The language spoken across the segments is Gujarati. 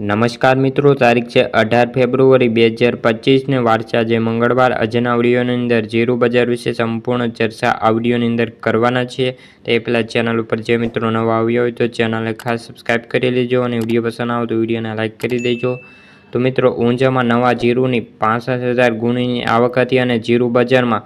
નમસ્કાર મિત્રો, તારીખ છે અઢાર ફેબ્રુઆરી બે હજાર પચીસને વાર જે મંગળવાર આજના આવડીઓની અંદર જીરું બજાર વિશે સંપૂર્ણ ચર્ચા આવડીઓની અંદર કરવાના છીએ. તે પહેલાં ચેનલ ઉપર જે મિત્રો નવા આવ્યા હોય તો ચેનલને ખાસ સબસ્ક્રાઈબ કરી લેજો અને વીડિયો પસંદ આવે તો વિડીયોને લાઇક કરી દેજો. તો મિત્રો, ઊંઝામાં નવા જીરુની પાસઠ હજાર ગુણીની આવક હતી અને જીરુ બજારમાં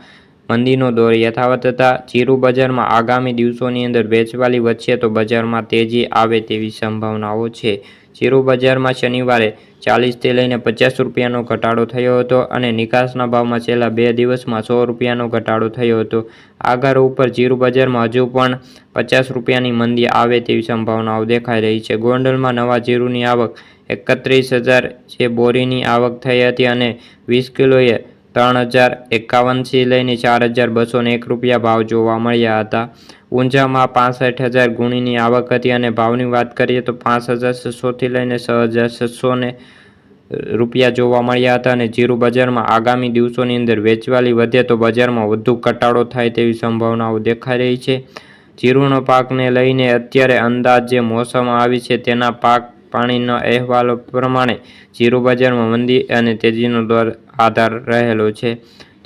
મંદીનો દોર યથાવત હતા. જીરું બજારમાં આગામી દિવસોની અંદર વેચવાલી વધશે તો બજારમાં તેજી આવે તેવી સંભાવનાઓ છે. જીરું બજારમાં શનિવારે ચાલીસથી લઈને પચાસ રૂપિયાનો ઘટાડો થયો હતો અને નિકાસના ભાવમાં છેલ્લા બે દિવસમાં સો રૂપિયાનો ઘટાડો થયો હતો. આગળ ઉપર જીરું બજારમાં હજુ પણ પચાસ રૂપિયાની મંદી આવે તેવી સંભાવનાઓ દેખાઈ રહી છે. ગોંડલમાં નવા જીરુની આવક એકત્રીસ હજાર જે બોરીની આવક થઈ હતી અને વીસ કિલોએ ત્રણ હજાર એકાવનથી લઈને ચાર હજાર બસો એક રૂપિયા ભાવ જોવા મળ્યા હતા. ઊંઝામાં પાસઠ હજાર ગુણીની આવક હતી અને ભાવની વાત કરીએ તો પાંચ હજાર છસોથી લઈને છ હજાર છસો રૂપિયા જોવા મળ્યા હતા અને જીરું બજારમાં આગામી દિવસોની અંદર વેચવાલી વધે તો બજારમાં વધુ ઘટાડો થાય તેવી સંભાવનાઓ દેખાઈ રહી છે. જીરુનો પાકને લઈને અત્યારે અંદાજ મોસમ આવી છે. તેના પાક પાણીના અહેવાલો પ્રમાણે જીરું બજારમાં મંદી અને તેજીનો દર આધાર રહેલો છે.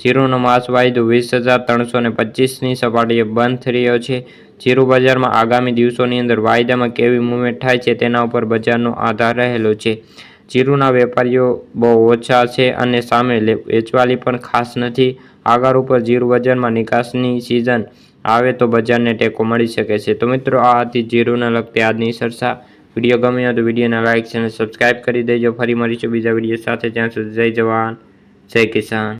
જીરુનો માસ વાયદો વીસ હજાર ત્રણસો ને પચીસની સપાટીએ બંધ રહ્યો છે. જીરું બજારમાં આગામી દિવસોની અંદર વાયદામાં કેવી મુવમેન્ટ થાય છે તેના ઉપર બજારનો આધાર રહેલો છે. જીરુના વેપારીઓ બહુ ઓછા છે અને સામે વેચવાલી પણ ખાસ નથી. આગળ ઉપર જીરું બજારમાં નિકાસની સિઝન આવે તો બજારને ટેકો મળી શકે છે. તો મિત્રો, આ હતી જીરુને લગતી આજની ચર્ચા. વીડિયો ગમ્યો તો વિડીયોને લાઇક અને સબસ્ક્રાઇબ કરી દેજો. ફરી મળીશું બીજા વીડિયો સાથે. ત્યાં સુધી જય જવાન, જય કિસાન.